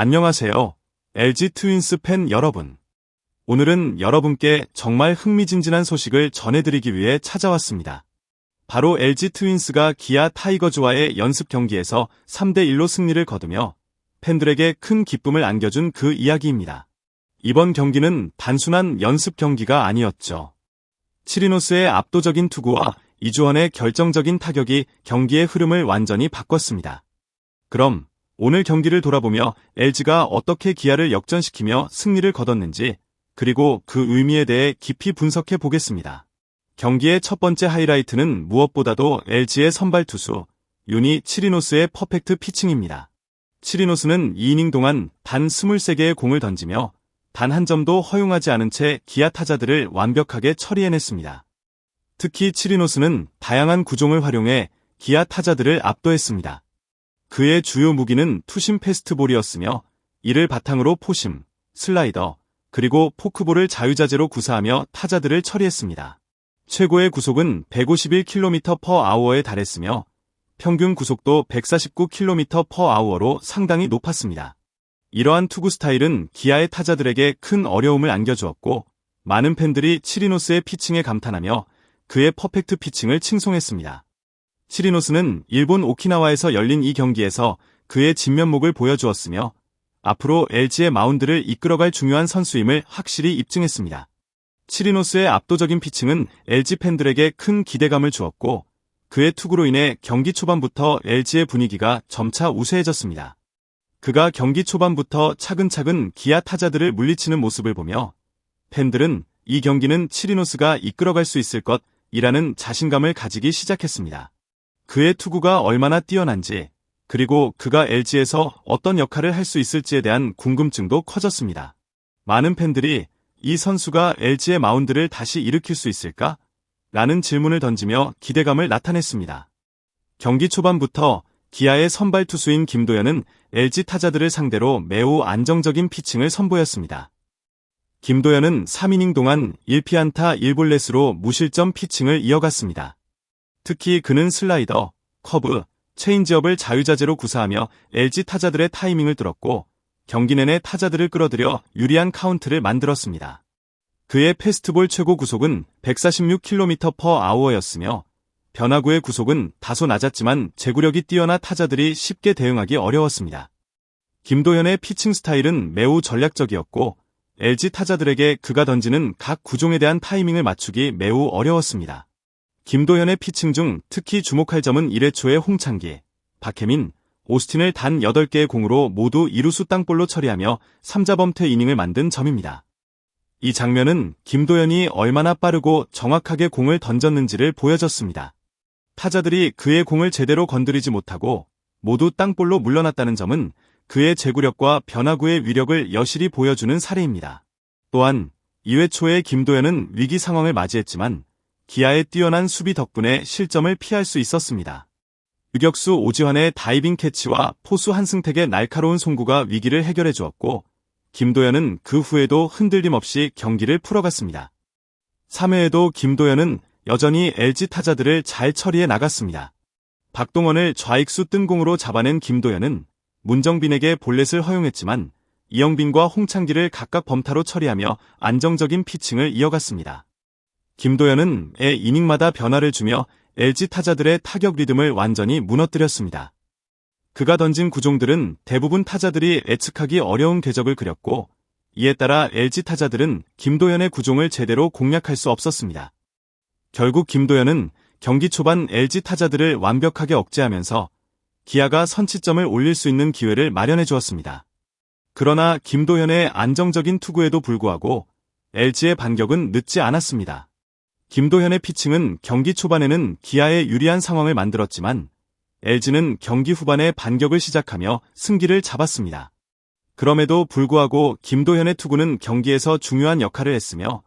안녕하세요. LG 트윈스 팬 여러분. 오늘은 여러분께 정말 흥미진진한 소식을 전해드리기 위해 찾아왔습니다. 바로 LG 트윈스가 기아 타이거즈와의 연습 경기에서 3대1로 승리를 거두며 팬들에게 큰 기쁨을 안겨준 그 이야기입니다. 이번 경기는 단순한 연습 경기가 아니었죠. 치리노스의 압도적인 투구와 이주원의 결정적인 타격이 경기의 흐름을 완전히 바꿨습니다. 그럼 오늘 경기를 돌아보며 LG가 어떻게 기아를 역전시키며 승리를 거뒀는지 그리고 그 의미에 대해 깊이 분석해 보겠습니다. 경기의 첫 번째 하이라이트는 무엇보다도 LG의 선발 투수 유니 치리노스의 퍼펙트 피칭입니다. 치리노스는 2이닝 동안 단 23개의 공을 던지며 단 한 점도 허용하지 않은 채 기아 타자들을 완벽하게 처리해냈습니다. 특히 치리노스는 다양한 구종을 활용해 기아 타자들을 압도했습니다. 그의 주요 무기는 투심 패스트볼이었으며 이를 바탕으로 포심, 슬라이더, 그리고 포크볼을 자유자재로 구사하며 타자들을 처리했습니다. 최고의 구속은 151km/h에 달했으며 평균 구속도 149km/h로 상당히 높았습니다. 이러한 투구 스타일은 기아의 타자들에게 큰 어려움을 안겨주었고 많은 팬들이 치리노스의 피칭에 감탄하며 그의 퍼펙트 피칭을 칭송했습니다. 치리노스는 일본 오키나와에서 열린 이 경기에서 그의 진면목을 보여주었으며 앞으로 LG의 마운드를 이끌어갈 중요한 선수임을 확실히 입증했습니다. 치리노스의 압도적인 피칭은 LG 팬들에게 큰 기대감을 주었고 그의 투구로 인해 경기 초반부터 LG의 분위기가 점차 우세해졌습니다. 그가 경기 초반부터 차근차근 기아 타자들을 물리치는 모습을 보며 팬들은 이 경기는 치리노스가 이끌어갈 수 있을 것이라는 자신감을 가지기 시작했습니다. 그의 투구가 얼마나 뛰어난지 그리고 그가 LG에서 어떤 역할을 할 수 있을지에 대한 궁금증도 커졌습니다. 많은 팬들이 이 선수가 LG의 마운드를 다시 일으킬 수 있을까? 라는 질문을 던지며 기대감을 나타냈습니다. 경기 초반부터 기아의 선발 투수인 김도현은 LG 타자들을 상대로 매우 안정적인 피칭을 선보였습니다. 김도현은 3이닝 동안 1피안타 1볼넷으로 무실점 피칭을 이어갔습니다. 특히 그는 슬라이더, 커브, 체인지업을 자유자재로 구사하며 LG 타자들의 타이밍을 뚫었고 경기 내내 타자들을 끌어들여 유리한 카운트를 만들었습니다. 그의 패스트볼 최고 구속은 146km/h였으며 변화구의 구속은 다소 낮았지만 제구력이 뛰어나 타자들이 쉽게 대응하기 어려웠습니다. 김도현의 피칭 스타일은 매우 전략적이었고 LG 타자들에게 그가 던지는 각 구종에 대한 타이밍을 맞추기 매우 어려웠습니다. 김도현의 피칭 중 특히 주목할 점은 1회 초의 홍창기, 박혜민, 오스틴을 단 8개의 공으로 모두 이루수 땅볼로 처리하며 3자범퇴 이닝을 만든 점입니다. 이 장면은 김도현이 얼마나 빠르고 정확하게 공을 던졌는지를 보여줬습니다. 타자들이 그의 공을 제대로 건드리지 못하고 모두 땅볼로 물러났다는 점은 그의 제구력과 변화구의 위력을 여실히 보여주는 사례입니다. 또한 2회 초에 김도현은 위기 상황을 맞이했지만 기아의 뛰어난 수비 덕분에 실점을 피할 수 있었습니다. 유격수 오지환의 다이빙 캐치와 포수 한승택의 날카로운 송구가 위기를 해결해 주었고 김도현은 그 후에도 흔들림 없이 경기를 풀어갔습니다. 3회에도 김도현은 여전히 LG 타자들을 잘 처리해 나갔습니다. 박동원을 좌익수 뜬공으로 잡아낸 김도현은 문정빈에게 볼넷을 허용했지만 이영빈과 홍창기를 각각 범타로 처리하며 안정적인 피칭을 이어갔습니다. 김도현은 애 이닝마다 변화를 주며 LG 타자들의 타격 리듬을 완전히 무너뜨렸습니다. 그가 던진 구종들은 대부분 타자들이 예측하기 어려운 궤적을 그렸고 이에 따라 LG 타자들은 김도현의 구종을 제대로 공략할 수 없었습니다. 결국 김도현은 경기 초반 LG 타자들을 완벽하게 억제하면서 기아가 선취점을 올릴 수 있는 기회를 마련해 주었습니다. 그러나 김도현의 안정적인 투구에도 불구하고 LG의 반격은 늦지 않았습니다. 김도현의 피칭은 경기 초반에는 기아에 유리한 상황을 만들었지만 LG는 경기 후반에 반격을 시작하며 승기를 잡았습니다. 그럼에도 불구하고 김도현의 투구는 경기에서 중요한 역할을 했으며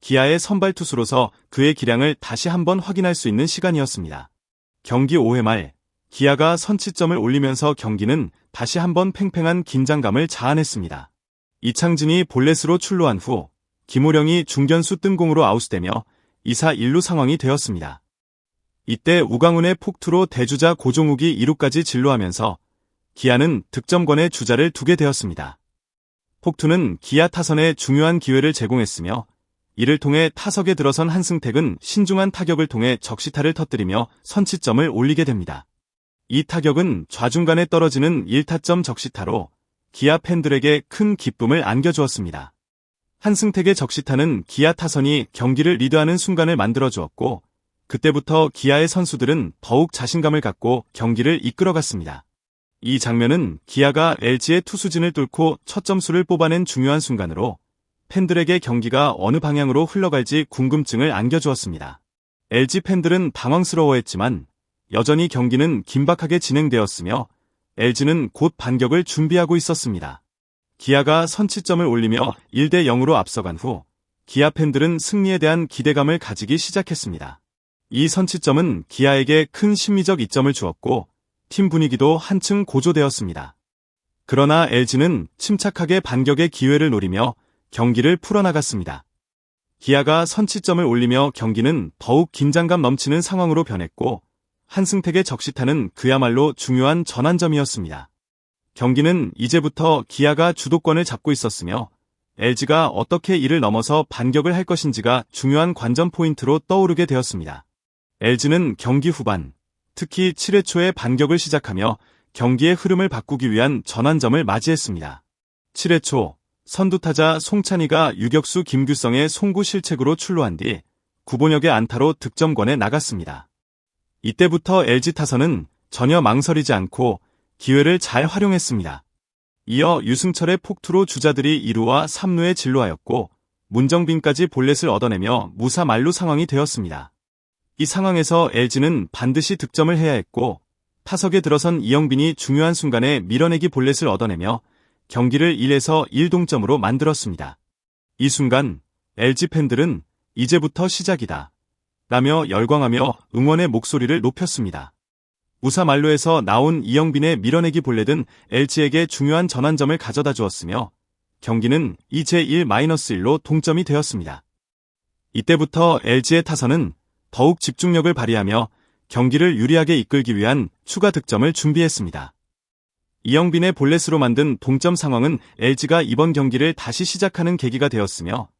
기아의 선발 투수로서 그의 기량을 다시 한번 확인할 수 있는 시간이었습니다. 경기 5회 말 기아가 선취점을 올리면서 경기는 다시 한번 팽팽한 긴장감을 자아냈습니다. 이창진이 볼넷으로 출루한 후 김호령이 중견수 뜬공으로 아웃되며 2사 1루 상황이 되었습니다. 이때 우강훈의 폭투로 대주자 고종욱이 2루까지 진루하면서 기아는 득점권의 주자를 두게 되었습니다. 폭투는 기아 타선에 중요한 기회를 제공했으며 이를 통해 타석에 들어선 한승택은 신중한 타격을 통해 적시타를 터뜨리며 선취점을 올리게 됩니다. 이 타격은 좌중간에 떨어지는 1타점 적시타로 기아 팬들에게 큰 기쁨을 안겨주었습니다. 한승택의 적시타는 기아 타선이 경기를 리드하는 순간을 만들어 주었고 그때부터 기아의 선수들은 더욱 자신감을 갖고 경기를 이끌어갔습니다. 이 장면은 기아가 LG의 투수진을 뚫고 첫 점수를 뽑아낸 중요한 순간으로 팬들에게 경기가 어느 방향으로 흘러갈지 궁금증을 안겨주었습니다. LG 팬들은 당황스러워했지만 여전히 경기는 긴박하게 진행되었으며 LG는 곧 반격을 준비하고 있었습니다. 기아가 선취점을 올리며 1대 0으로 앞서간 후 기아 팬들은 승리에 대한 기대감을 가지기 시작했습니다. 이 선취점은 기아에게 큰 심리적 이점을 주었고 팀 분위기도 한층 고조되었습니다. 그러나 LG는 침착하게 반격의 기회를 노리며 경기를 풀어나갔습니다. 기아가 선취점을 올리며 경기는 더욱 긴장감 넘치는 상황으로 변했고 한승택의 적시타는 그야말로 중요한 전환점이었습니다. 경기는 이제부터 기아가 주도권을 잡고 있었으며 LG가 어떻게 이를 넘어서 반격을 할 것인지가 중요한 관전 포인트로 떠오르게 되었습니다. LG는 경기 후반, 특히 7회 초에 반격을 시작하며 경기의 흐름을 바꾸기 위한 전환점을 맞이했습니다. 7회 초, 선두타자 송찬희가 유격수 김규성의 송구 실책으로 출루한 뒤 구본혁의 안타로 득점권에 나갔습니다. 이때부터 LG 타선은 전혀 망설이지 않고 기회를 잘 활용했습니다. 이어 유승철의 폭투로 주자들이 2루와 3루에 진루하였고 문정빈까지 볼넷을 얻어내며 무사 만루 상황이 되었습니다. 이 상황에서 LG는 반드시 득점을 해야 했고 타석에 들어선 이영빈이 중요한 순간에 밀어내기 볼넷을 얻어내며 경기를 1에서 1동점으로 만들었습니다. 이 순간 LG 팬들은 이제부터 시작이다. 라며 열광하며 응원의 목소리를 높였습니다. 우사 말로에서 나온 이영빈의 밀어내기 볼넷은 LG에게 중요한 전환점을 가져다 주었으며 경기는 2제 1-1로 동점이 되었습니다. 이때부터 LG의 타선은 더욱 집중력을 발휘하며 경기를 유리하게 이끌기 위한 추가 득점을 준비했습니다. 이영빈의 볼넷으로 만든 동점 상황은 LG가 이번 경기를 다시 시작하는 계기가 되었으며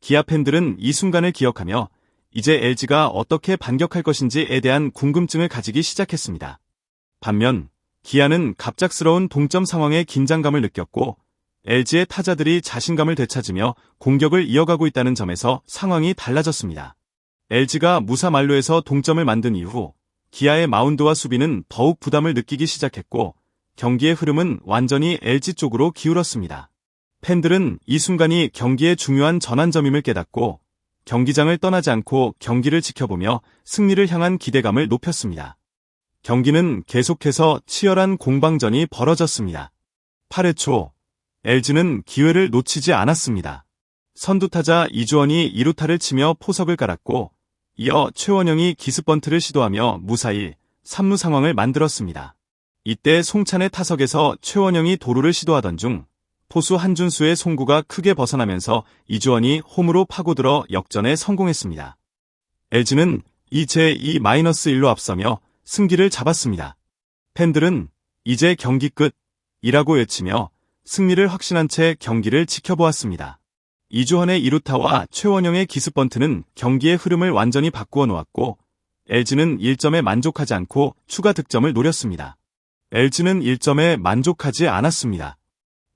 기아 팬들은 이 순간을 기억하며 이제 LG가 어떻게 반격할 것인지에 대한 궁금증을 가지기 시작했습니다. 반면 기아는 갑작스러운 동점 상황에 긴장감을 느꼈고 LG의 타자들이 자신감을 되찾으며 공격을 이어가고 있다는 점에서 상황이 달라졌습니다. LG가 무사 만루에서 동점을 만든 이후 기아의 마운드와 수비는 더욱 부담을 느끼기 시작했고 경기의 흐름은 완전히 LG 쪽으로 기울었습니다. 팬들은 이 순간이 경기의 중요한 전환점임을 깨닫고 경기장을 떠나지 않고 경기를 지켜보며 승리를 향한 기대감을 높였습니다. 경기는 계속해서 치열한 공방전이 벌어졌습니다. 8회 초, LG는 기회를 놓치지 않았습니다. 선두타자 이주원이 2루타를 치며 포석을 깔았고, 이어 최원영이 기습번트를 시도하며 무사히 3루 상황을 만들었습니다. 이때 송찬의 타석에서 최원영이 도루를 시도하던 중 포수 한준수의 송구가 크게 벗어나면서 이주원이 홈으로 파고들어 역전에 성공했습니다. LG는 이제 2-1로 앞서며 승기를 잡았습니다. 팬들은 이제 경기 끝이라고 외치며 승리를 확신한 채 경기를 지켜보았습니다. 이주원의 2루타와 최원영의 기습번트는 경기의 흐름을 완전히 바꾸어 놓았고 LG는 1점에 만족하지 않고 추가 득점을 노렸습니다. LG는 1점에 만족하지 않았습니다.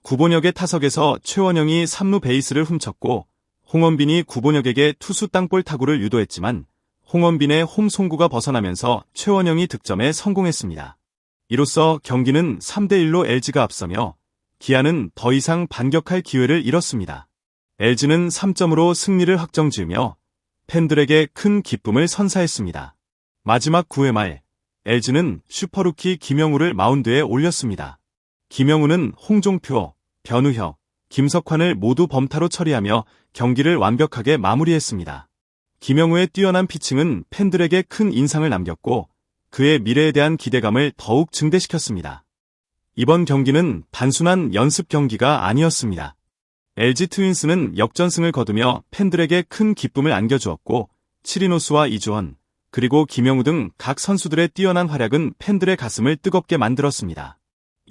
구본혁의 타석에서 최원영이 3루 베이스를 훔쳤고 홍원빈이 구본혁에게 투수 땅볼 타구를 유도했지만 홍원빈의 홈 송구가 벗어나면서 최원영이 득점에 성공했습니다. 이로써 경기는 3대1로 LG가 앞서며 기아는 더 이상 반격할 기회를 잃었습니다. LG는 3점으로 승리를 확정지으며 팬들에게 큰 기쁨을 선사했습니다. 마지막 9회 말 LG는 슈퍼루키 김영우를 마운드에 올렸습니다. 김영우는 홍종표, 변우혁, 김석환을 모두 범타로 처리하며 경기를 완벽하게 마무리했습니다. 김영우의 뛰어난 피칭은 팬들에게 큰 인상을 남겼고 그의 미래에 대한 기대감을 더욱 증대시켰습니다. 이번 경기는 단순한 연습 경기가 아니었습니다. LG 트윈스는 역전승을 거두며 팬들에게 큰 기쁨을 안겨주었고 치리노스와 이주원, 그리고 김영우 등 각 선수들의 뛰어난 활약은 팬들의 가슴을 뜨겁게 만들었습니다.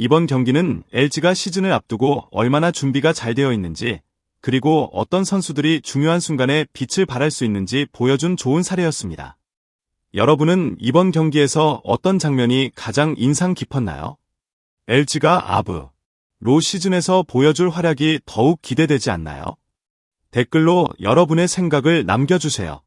이번 경기는 LG가 시즌을 앞두고 얼마나 준비가 잘 되어 있는지, 그리고 어떤 선수들이 중요한 순간에 빛을 발할 수 있는지 보여준 좋은 사례였습니다. 여러분은 이번 경기에서 어떤 장면이 가장 인상 깊었나요? LG가 아브, 로 시즌에서 보여줄 활약이 더욱 기대되지 않나요? 댓글로 여러분의 생각을 남겨주세요.